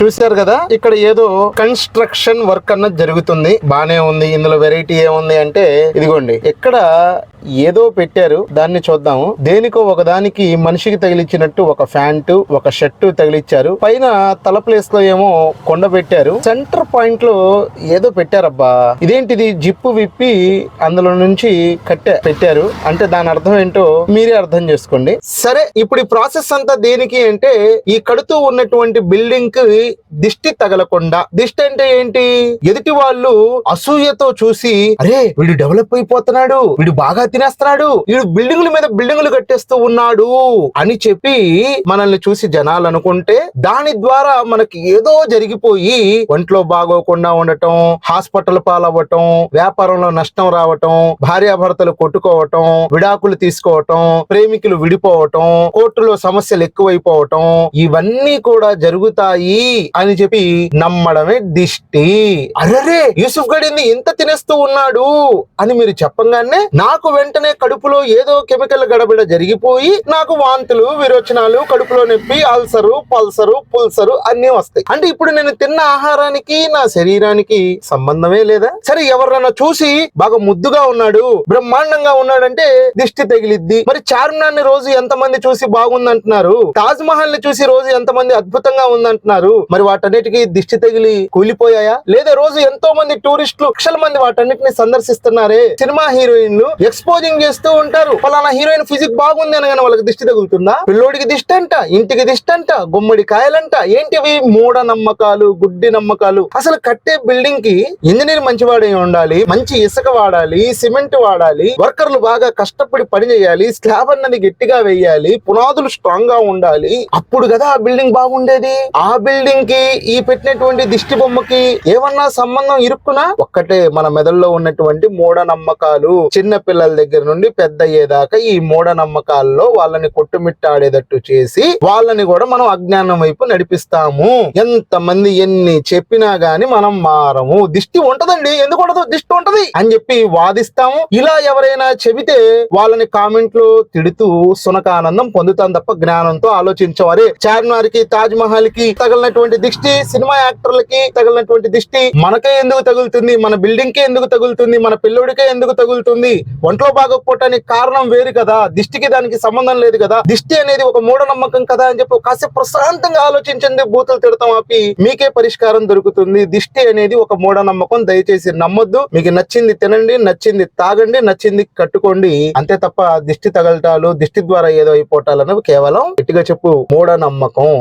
చూశారు కదా ఇక్కడ ఏదో కన్స్ట్రక్షన్ వర్క్ అన్నది జరుగుతుంది. బానే ఉంది ఇందులో వెరైటీ ఏముంది అంటే ఇదిగోండి ఇక్కడ ఏదో పెట్టారు దాన్ని చూద్దాము. దేనికో ఒకదానికి మనిషికి తగిలించినట్టు ఒక ఫ్యాంటు ఒక షర్టు తగిలిచ్చారు. పైన తల ప్లేస్లో ఏమో కొండ పెట్టారు. సెంటర్ పాయింట్లో ఏదో పెట్టారబ్బా. ఇదేంటిది? జిప్పు విప్పి అందులో నుంచి కట్టె పెట్టారు. అంటే దాని అర్థం ఏంటో మీరే అర్థం చేసుకోండి. సరే ఇప్పుడు ఈ ప్రాసెస్ అంతా దేనికి అంటే ఈ కడుతూ ఉన్నటువంటి బిల్డింగ్కి దిష్టి తగలకుండా. దిష్టి అంటే ఏంటి? ఎదుటి వాళ్ళు అసూయతో చూసి అరే వీడు డెవలప్ అయిపోతున్నాడు. వీడు బాగా తినేస్తున్నాడు. వీడు బిల్డింగుల మీద బిల్డింగులు కట్టేస్తూ ఉన్నాడు అని చెప్పి మనల్ని చూసి జనాలు అనుకుంటే దాని ద్వారా మనకి ఏదో జరిగిపోయి ఒంట్లో బాగోకుండా ఉండటం హాస్పిటల్ పాలవ్వటం వ్యాపారంలో నష్టం రావటం భార్యాభర్తలు కొట్టుకోవటం విడాకులు తీసుకోవటం ప్రేమికులు విడిపోవటం కోర్టులో సమస్యలు ఎక్కువైపోవటం ఇవన్నీ కూడా జరుగుతాయి అని చెప్పి నమ్మడమే దిష్టి. అరరే! యూసుఫ్ గడింది ఇంత తినేస్తూ ఉన్నాడు అని మీరు చెప్పంగానే నాకు వెంటనే కడుపులో ఏదో కెమికల్ గడబిడ జరిగిపోయి నాకు వాంతులు విరోచనాలు కడుపులో నొప్పి అల్సరు పల్సరు పుల్సరు అన్ని వస్తాయి. అంటే ఇప్పుడు నేను తిన్న ఆహారానికి నా శరీరానికి సంబంధమే లేదా? సరే ఎవరైనా చూసి బాగా ముద్దుగా ఉన్నాడు బ్రహ్మాండంగా ఉన్నాడంటే దిష్టి తగిలిద్ది. మరి చార్మినార్ని రోజు ఎంతమంది చూసి బాగుందంటున్నారు? తాజ్ మహల్ని చూసి రోజు ఎంతమంది అద్భుతంగా ఉందంటున్నారు? మరి వాటన్నిటికీ దిష్టి తగిలి కూలిపోయాయా? లేదా రోజు ఎంతో మంది టూరిస్టులు లక్షల మంది వాటన్నిటిని సందర్శిస్తున్నారే? సినిమా హీరోయిన్లు ఎక్స్పోజింగ్ చేస్తూ ఉంటారు. ఫలానా హీరోయిన్ ఫిజిక్ బాగుంది అనగానే వాళ్ళకి దిష్టి తగులుతుందా? పిల్లోడికి దిష్టి అంట ఇంటికి దిష్టి అంట గుమ్మడి కాయలంట. ఏంటివి మూఢ నమ్మకాలు గుడ్డి నమ్మకాలు. అసలు కట్టే బిల్డింగ్కి ఇంజనీర్ మంచివాడే ఉండాలి మంచి ఇసుక వాడాలి సిమెంట్ వాడాలి వర్కర్లు బాగా కష్టపడి పని చేయాలి స్లాబ్ అన్నది గట్టిగా వేయాలి పునాదులు స్ట్రాంగ్గా ఉండాలి. అప్పుడు కదా ఆ బిల్డింగ్ బాగుండేది. ఆ బిల్డింగ్కి ఈ పెట్టినటువంటి దిష్టి బొమ్మకి ఏమన్నా సంబంధం ఇరుక్కునా? ఒక్కటే మన మెదడులో ఉన్నటువంటి మూఢ నమ్మకాలు. చిన్న పిల్లల దగ్గర నుండి పెద్ద అయ్యేదాకా ఈ మూఢ నమ్మకాల్లో వాళ్ళని కొట్టుమిట్టాడేటట్టు చేసి వాళ్ళని కూడా మనం అజ్ఞానం వైపు నడిపిస్తాము. ఎంత మంది ఎన్ని చెప్పినా గాని మనం మారము. దిష్టి ఉంటదండి. ఎందుకు ఉండదు? దిష్టి ఉంటది అని చెప్పి వాదిస్తాము. ఇలా ఎవరైనా చెబితే వాళ్ళని కామెంట్లో తిడుతూ సునకానందం పొందుతాం తప్ప జ్ఞానంతో ఆలోచించవరే. చార్మినార్కి తాజ్ మహల్కి తగిలినటువంటి దిష్టి సినిమా యాక్టర్లకి తగిలినటువంటి దిష్టి మనకే ఎందుకు తగులుతుంది? మన బిల్డింగ్ కే ఎందుకు తగులుతుంది? మన పిల్లోడికే ఎందుకు తగులుతుంది? ఒంట్లో బాగోకపోవటానికి కారణం వేరు కదా. దిష్టికి దానికి సంబంధం లేదు కదా. దిష్టి అనేది ఒక మూఢనమ్మకం కదా అని చెప్పి కాసేపు ప్రశాంతంగా ఆలోచించండి బూతులు తిడతాం ఆపి మీకే పరిష్కారం దొరుకుతుంది. దిష్టి అనేది ఒక మూఢనమ్మకం దయచేసి నమ్మొద్దు. మీకు నచ్చింది తినండి నచ్చింది తాగండి నచ్చింది కట్టుకోండి. అంతే తప్ప దిష్టి తగలటాలు దిష్టి ద్వారా ఏదో అయిపోవటాలు కేవలం గట్టిగా చెప్పు మూఢనమ్మకం.